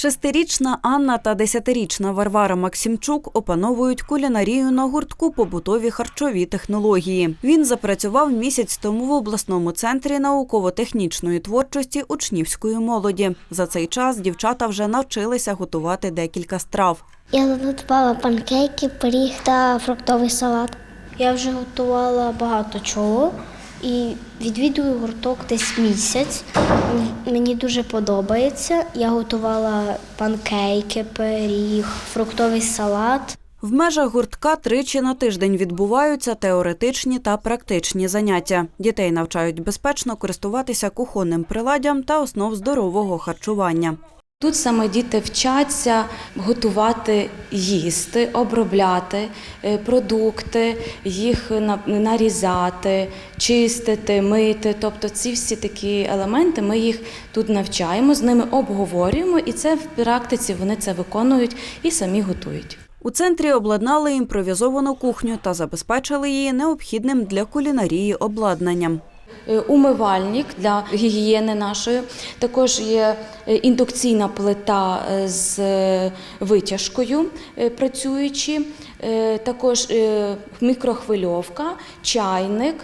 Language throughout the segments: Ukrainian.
Шестирічна Анна та десятирічна Варвара Максимчук опановують кулінарію на гуртку побутові харчові технології. Він запрацював місяць тому в обласному центрі науково-технічної творчості учнівської молоді. За цей час дівчата вже навчилися готувати декілька страв. Я готувала панкейки, пиріг та фруктовий салат. Я вже готувала багато чого і відвідую гурток десь місяць. Мені дуже подобається. Я готувала панкейки, пиріг, фруктовий салат. В межах гуртка тричі на тиждень відбуваються теоретичні та практичні заняття. Дітей навчають безпечно користуватися кухонним приладдям та основ здорового харчування. Тут саме діти вчаться готувати, їсти, обробляти е, продукти, їх нарізати, чистити, мити. Тобто ці всі такі елементи ми їх тут навчаємо, з ними обговорюємо, і це в практиці вони це виконують і самі готують. У центрі обладнали імпровізовану кухню та забезпечили її необхідним для кулінарії обладнанням. Е, Умивальник для гігієни нашої. Також є е, індукційна плита е, з витяжкою працюючи. Також мікрохвильовка, чайник,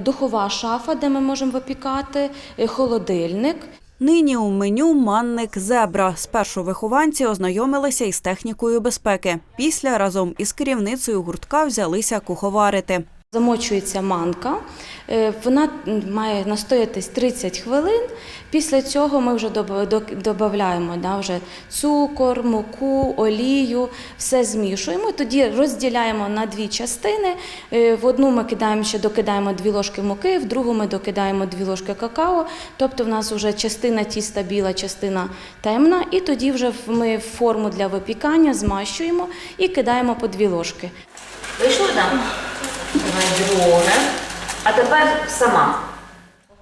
духова шафа, де ми можемо випікати, холодильник. Нині у меню манник зебра. Спершу вихованці ознайомилися із технікою безпеки. Після разом із керівницею гуртка взялися куховарити. Замочується манка, е, вона має настоятись 30 хвилин. Після цього ми вже додаємо да, цукор, муку, олію, все змішуємо. Тоді розділяємо на дві частини. Е, В одну ми кидаємо ще докидаємо дві ложки муки, в другу ми докидаємо дві ложки какао. Тобто в нас вже частина тіста біла, частина темна, і тоді вже ми форму для випікання змащуємо і кидаємо по дві ложки. Вийшло там? Давай. А тепер сама.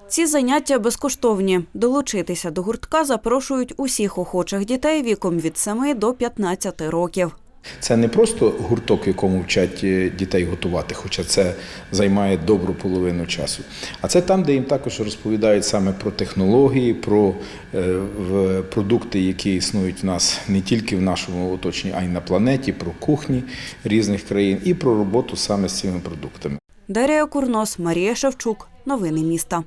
Ці заняття безкоштовні. Долучитися до гуртка запрошують усіх охочих дітей віком від 7 до 15 років. Це не просто гурток, якому вчать е, дітей готувати, хоча це займає добру половину часу. А це там, де їм також розповідають саме про технології, про е, продукти, які існують в нас не тільки в нашому оточенні, а й на планеті, про кухні різних країн і про роботу саме з цими продуктами. Дарія Курнос, Марія Шевчук. Новини міста.